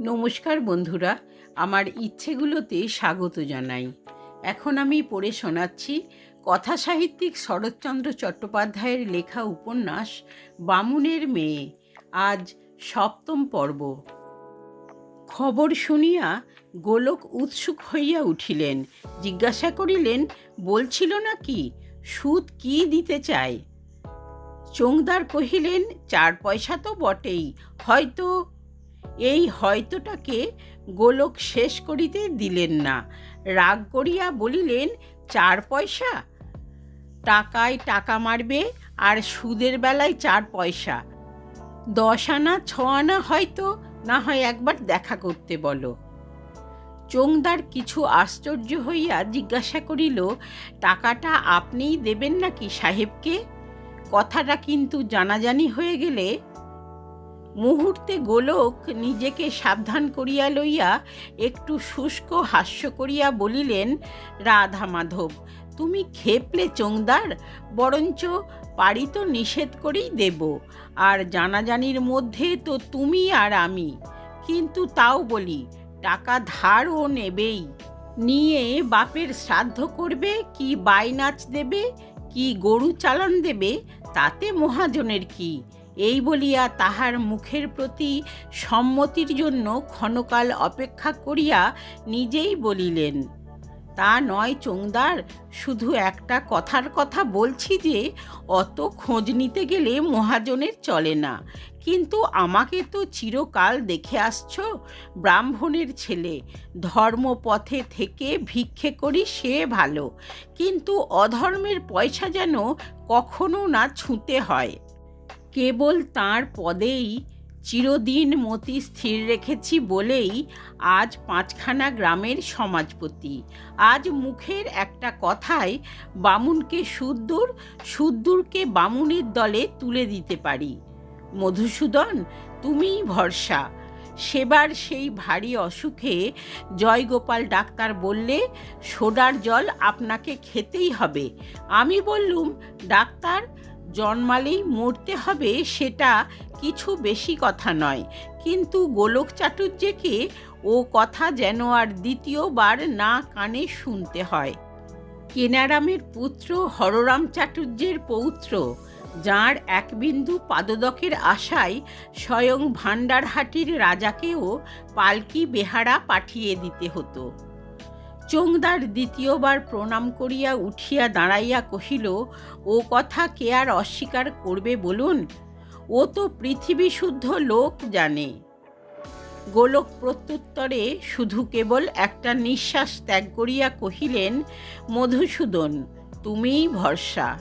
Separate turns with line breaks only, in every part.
নমস্কার বন্ধুরা, আমার ইচ্ছেগুলোতে স্বাগত জানাই। এখন আমি পড়ে শোনাচ্ছি কথা সাহিত্যিক শরৎচন্দ্র চট্টোপাধ্যায়ের লেখা উপন্যাস, বামুনের মেয়ে, আজ সপ্তম পর্ব। খবর শুনিয়া গোলক উৎসুক হইয়া উঠিলেন। জিজ্ঞাসা করিলেন, বলছিল না কি সুদ কি দিতে চায়? চোংদার কহিলেন, চার পয়সা তো বটেই, হয়তো এই হয়তোটাকে গোলক শেষ করিতে দিলেন না। রাগ করিয়া বলিলেন, চার পয়সা? টাকায় টাকা মারবে আর সুদের বেলায় চার পয়সা। দশ আনা, ছ আনা হয়তো, না হয় একবার দেখা করতে বলো। চোংদার কিছু আশ্চর্য হইয়া জিজ্ঞাসা করিল, টাকাটা আপনিই দেবেন নাকি সাহেবকে? কথাটা কিন্তু জানাজানি হয়ে গেলে মুহূর্তে গোলক নিজেকে সাবধান করিয়া লইয়া একটু শুষ্ক হাস্য করিয়া বলিলেন, রাধা মাধব, তুমি খেপলে চোংদার, বরঞ্চ পারি তো নিষেধ করেই দেব। আর জানাজানির মধ্যে তো তুমি আর আমি। কিন্তু তাও বলি, টাকা ধারও নেবেই। নিয়ে বাপের শ্রাদ্ধ করবে, কি বাই নাচ দেবে, কি গরু চালান দেবে, তাতে মহাজনের কি? এই বলিয়া তাহার মুখের প্রতি সম্মতির জন্য ক্ষণকাল অপেক্ষা করিয়া নিজেই বলিলেন, তা নয় চোংদার, শুধু একটা কথার কথা বলছি যে, অত খোঁজ নিতে গেলে মহাজনের চলে না। কিন্তু আমাকে তো চিরকাল দেখে আসছ, ব্রাহ্মণের ছেলে। ধর্মপথে থেকে ভিক্ষে করি সে ভালো। কিন্তু অধর্মের পয়সা যেন কখনো না ছুঁতে হয়। কেবল তার পদেই চিরদিন মতি স্থির রেখেছি বলেই আজ পাঁচখানা গ্রামের সমাজপতি। আজ মুখের একটা কথায় বামুনকে সুদ্দূর, সুদ্দূরকে বামুনের দলে তুলে দিতে পারি। মধুসূদন, তুমিই ভরসা। সেবার সেই ভারী অসুখে জয়গোপাল ডাক্তার বললে, সোডার জল আপনাকে খেতেই হবে। আমি বললুম, ডাক্তার জন্মালেই মরতে হবে সেটা কিছু বেশি কথা নয়। কিন্তু গোলক চাটুর্যকে ও কথা যেন আর দ্বিতীয়বার না কানে শুনতে হয়। কেনারামের পুত্র হররাম চাটুর্যের পৌত্র, যাঁর এক বিন্দু পাদদকের আশায় স্বয়ং ভাণ্ডারহাটির রাজাকেও পালকি বেহারা পাঠিয়ে দিতে হতো। চোংদার দ্বিতীয়বার প্রণাম করিয়া উঠিয়া দাঁড়াইয়া কহিল, ও কথা কে আর অস্বীকার করবে বলুন? ও তো পৃথিবী শুদ্ধ লোক জানে। গোলক প্রত্যুত্তরে শুধু কেবল একটা নিঃশ্বাস ত্যাগ করিয়া কহিলেন, মধুসূদন, তুমিই ভরসা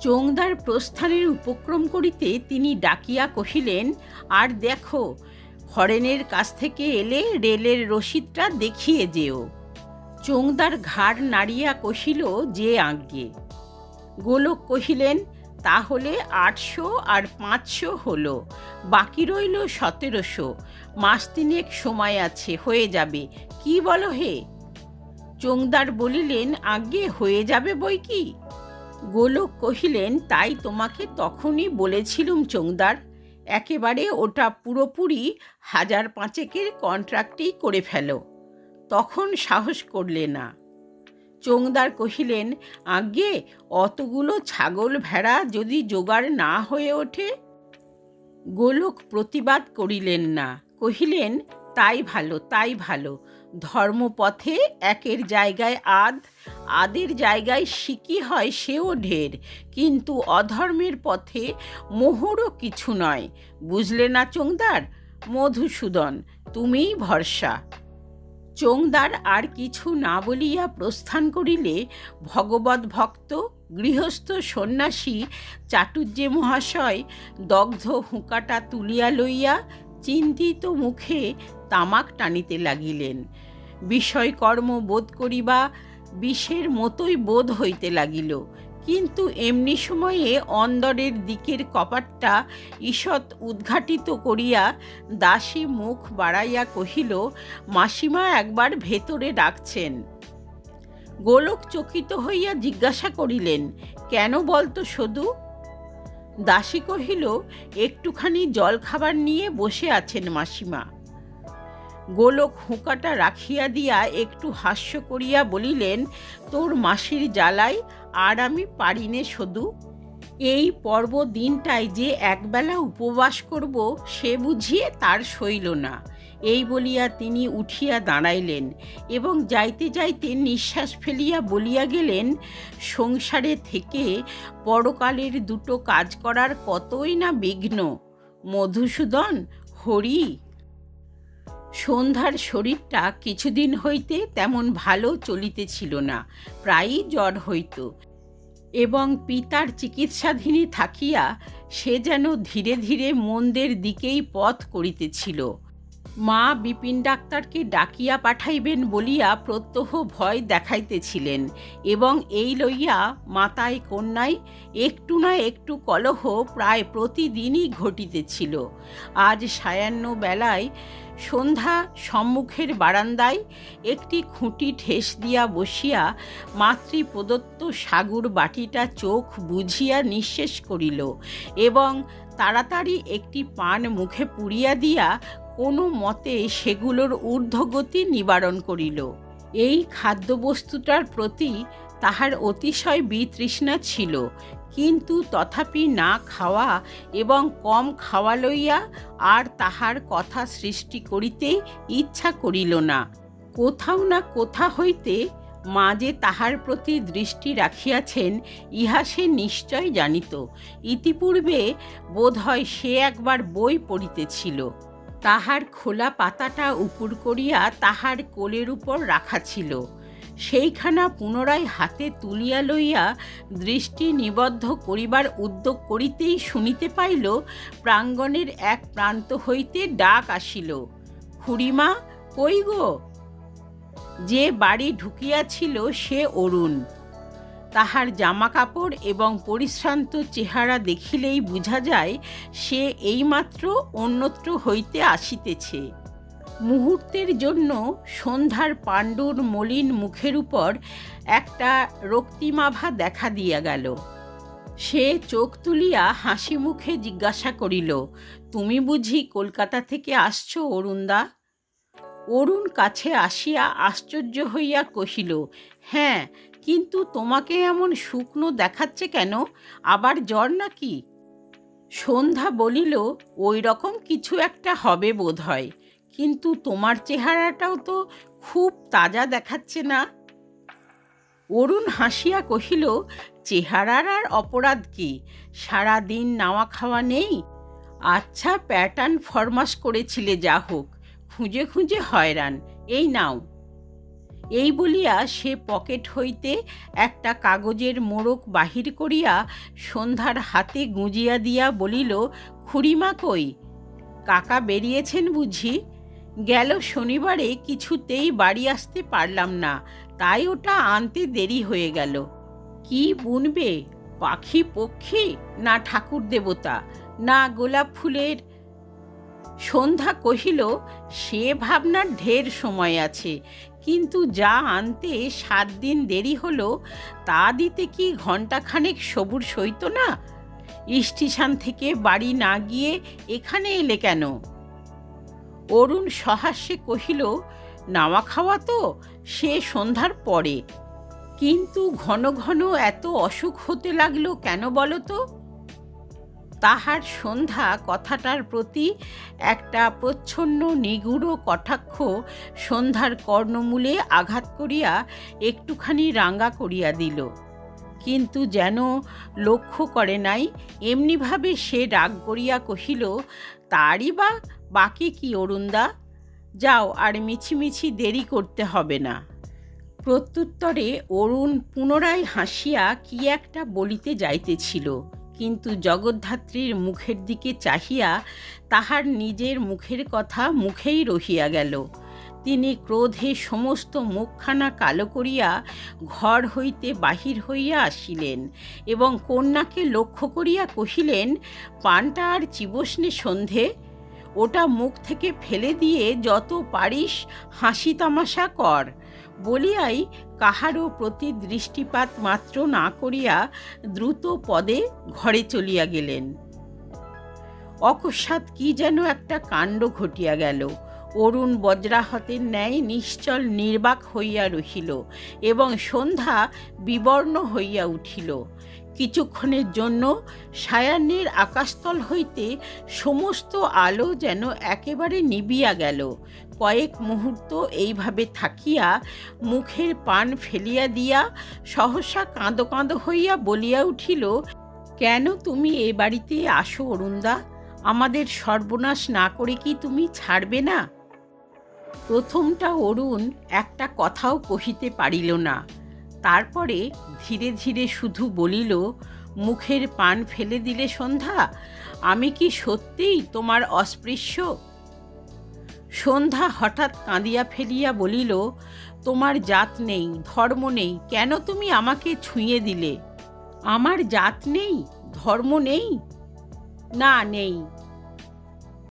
চোংদার প্রস্থানের উপক্রম করিতে তিনি ডাকিয়া কহিলেন, আর দেখো, হরেনের কাছ থেকে এলে রেলের রসিদটা দেখিয়ে যেও। চোংদার ঘাড় নাড়িয়া কহিল, যে আজ্ঞে। গোলক কহিলেন, তাহলে আটশো আর পাঁচশো হলো, বাকি রইল সতেরোশো। মাস তিনেক সময় আছে, হয়ে যাবে। কি বলো হে? চোংদার বলিলেন আগে হয়ে যাবে বই কি? গোলক কহিলেন, তাই তোমাকে তখনই বলেছিলুম চোংদার, একেবারে ওটা পুরোপুরি হাজার পাঁচেকের কন্ট্রাক্টেই করে ফেলো। তখন সাহস করলে না। চোংদার কহিলেন আগে অতগুলো ছাগল ভেড়া যদি জোগাড় না হয়ে ওঠে? গোলক প্রতিবাদ করিলেন না। কহিলেন, তাই ভালো তাই ভালো। ধর্মপথে একের জায়গায় আদ আদের জায়গায় সিকি হয় সেও ঢের। কিন্তু অধর্মের পথে মোহরও কিছু নয়। বুঝলে না চোংদার মধুসূদন, তুমিই ভরসা। চোংদার আর কিছু না বলিয়া প্রস্থান করিলে ভগবত ভক্ত, গৃহস্থ, সন্ন্যাসী চাটুর্যে মহাশয়, দগ্ধ হুঁকাটা তুলিয়া লইয়া চিন্তিত মুখে তামাক টানিতে লাগিলেন। বিষয়কর্ম বোধ করিবা বিষের মতোই বোধ হইতে লাগিল। কিন্তু এমনি সময়ে অন্দরের দিকের কপাটটা ঈষৎ উদ্ঘাটিত করিয়া দাসী মুখ বাড়াইয়া কহিল, মাসিমা একবার ভেতরে ডাকছেন। গোলক চকিত হইয়া জিজ্ঞাসা করিলেন, কেন বলতো সদু? দাসী কহিল, একটুখানি জল খাবার নিয়ে বসে আছেন মাসিমা। গোলক হুঁকাটা রাখিয়া দিয়া একটু হাস্য করিয়া বলিলেন, তোর মাসির জ্বালাই আর আমি পারিনে শুধু। এই পর্ব দিনটায় যে একবেলা উপবাস করব, সে বুঝিয়ে তার সইল না। এই বলিয়া তিনি উঠিয়া দাঁড়াইলেন এবং যাইতে যাইতে নিঃশ্বাস ফেলিয়া বলিয়া গেলেন, সংসারে থেকে পরকালের দুটো কাজ করার কতই না বিঘ্ন। মধুসূদন, হরি সন্ধ্যার শরীরটা কিছুদিন হইতে তেমন ভালো চলিতেছিল না, প্রায়ই জ্বর হইত। এবং পিতার চিকিৎসাধীনে থাকিয়া সে যেন ধীরে ধীরে মন্দের দিকেই পথ করিতেছিল। মা বিপিন ডাক্তারকে ডাকিয়া পাঠাইবেন বলিয়া প্রত্যহ ভয় দেখাইতেছিলেন এবং এই লইয়া মাতায় কন্যায় একটু না একটু কলহ প্রায় প্রতিদিনই ঘটিতেছিল। আজ সায়াহ্ন বেলায় সন্ধ্যা সম্মুখের বারান্দায় একটি খুঁটি ঠেস দিয়া বসিয়া মাতৃ প্রদত্ত সাগুর বাটিটা চোখ বুঝিয়া নিঃশেষ করিল এবং তাড়াতাড়ি একটি পান মুখে পুড়িয়া দিয়া কোনো মতে সেগুলোর ঊর্ধ্বগতি নিবারণ করিল। এই খাদ্যবস্তুটার প্রতি তাহার অতিশয় বিতৃষ্ণা ছিল। কিন্তু তথাপি না খাওয়া এবং কম খাওয়া লইয়া আর তাহার কথা সৃষ্টি করিতে ইচ্ছা করিল না। কোথাও না কোথা হইতে মা যে তাহার প্রতি দৃষ্টি রাখিয়াছেন, ইহা সে নিশ্চয় জানিত। ইতিপূর্বে বোধহয় সে একবার বই পড়িতেছিল। তাহার খোলা পাতাটা উপুর করিয়া তাহার কোলের উপর রাখা ছিল। সেইখানা পুনরায় হাতে তুলিয়া লইয়া দৃষ্টি নিবদ্ধ করিবার উদ্যোগ করিতেই শুনিতে পাইল, প্রাঙ্গণের এক প্রান্ত হইতে ডাক আসিল, খুড়িমা, কই গো? যে বাড়ি ঢুকিয়াছিল সে অরুণ। তাহার জামা কাপড় এবং পরিশ্রান্ত চেহারা দেখিলেই বোঝা যায়, সে এইমাত্র অন্যত্র হইতে আসিতেছে। মুহূর্তের জন্য সন্ধ্যার পাণ্ডুর মলিন মুখের উপর একটা রক্তিমাভা দেখা দিয়া গেল। সে চোখ তুলিয়া হাসি মুখে জিজ্ঞাসা করিল, তুমি বুঝি কলকাতা থেকে আসছো, অরুণদা? অরুণ কাছে আসিয়া আশ্চর্য হইয়া কহিল হ্যাঁ কিন্তু তোমাকে এমন শুকনো দেখাচ্ছে কেন? আবার জ্বর নাকি? সন্ধ্যা বলিল, ওই রকম কিছু একটা হবে বোধ হয় কিন্তু তোমার চেহারাটাও তো খুব তাজা দেখাচ্ছে না। অরুণ হাসিয়া কহিল, চেহারার আর অপরাধ কি? সারা দিন নাওয়া খাওয়া নেই? আচ্ছা প্যাটার্ন ফরমাস করেছিলে, যা হোক। খুঁজে খুঁজে হয়রান। এই নাও। এই বলিয়া সে পকেট হইতে একটা কাগজের মোড়ক বাহির করিয়া সন্ধ্যার হাতে গুঁজিয়া দিয়া বলিল, খুড়িমা কই? কাকা বেরিয়েছেন বুঝি? গেল শনিবারে কিছুতেই বাড়ি আসতে পারলাম না, তাই ওটা আনতে দেরি হয়ে গেল। কি বুনবে? পাখি পক্ষী? না ঠাকুর দেবতা? না গোলাপ ফুলের? সন্ধ্যা কহিল, সে ভাবনার ঢের সময় আছে, কিন্তু যা আনতে সাত দিন দেরি হলো, তা দিতে কি ঘণ্টাখানেক সবুর সইত না? স্টেশন থেকে বাড়ি না গিয়ে এখানে এলে কেন? অরুণ সহাস্যে কহিল নাওয়া খাওয়া তো সে সন্ধ্যার পরে। কিন্তু ঘন ঘন এত অসুখ হতে লাগল কেন বলো তো? তাহার সন্ধ্যা কথাটার প্রতি একটা প্রচ্ছন্ন, নিগুড় কটাক্ষ সন্ধ্যার কর্ণমূলে আঘাত করিয়া একটুখানি রাঙ্গা করিয়া দিল। কিন্তু যেন লক্ষ্য করে নাই, এমনিভাবে সে রাগ করিয়া কহিল, তারই বা বাকি কি, অরুণদা? যাও, আর মিছিমিছি দেরি করতে হবে না। প্রত্যুত্তরে অরুণ পুনরায় হাসিয়া কি একটা বলিতে যাইতেছিল, কিন্তু জগদ্ধাত্রীর মুখের দিকে চাহিয়া তাহার নিজের মুখের কথা মুখেই রহিয়া গেল। তিনি ক্রোধে সমস্ত মুখখানা কালো করিয়া ঘর হইতে বাহির হইয়া আসিলেন এবং কন্যাকে লক্ষ্য করিয়া কহিলেন, পানটা আর চিবসনে সন্ধে? ওটা মুখ থেকে ফেলে দিয়ে যত পারিস হাসি তামাশা কর। বলিয়াই কাহারও প্রতি দৃষ্টিপাত মাত্র না করিয়া দ্রুত পদে ঘরে চলিয়া গেলেন। অকস্মাৎ কি যেন একটা কাণ্ড ঘটিয়া গেল। অরুণ বজ্রাহতের ন্যায় নিশ্চল নির্বাক হইয়া রহিল এবং সন্ধ্যা বিবর্ণ হইয়া উঠিল। কিছুক্ষণের জন্য সায়াহ্নের আকাশতল হইতে সমস্ত আলো যেন একেবারে নিবিয়া গেল। কয়েক মুহূর্ত এইভাবে থাকিয়া মুখের পান ফেলিয়া দিয়া সহসা কাঁদো কাঁদো হইয়া বলিয়া উঠিল, কেন তুমি এ বাড়িতে আসো অরুণদা? আমাদের সর্বনাশ না করে কি তুমি ছাড়বে না? প্রথমটা অরুণ একটা কথাও কহিতে পারিল না। তারপরে ধীরে ধীরে শুধু বলিল, মুখের পান ফেলে দিলে সন্ধ্যা? আমি কি সত্যিই তোমার অস্পৃশ্য? সন্ধ্যা হঠাৎ কাঁদিয়া ফেলিয়া বলিল, তোমার জাত নেই, ধর্ম নেই, কেন তুমি আমাকে ছুঁয়ে দিলে? আমার জাত নেই, ধর্ম নেই? না, নেই।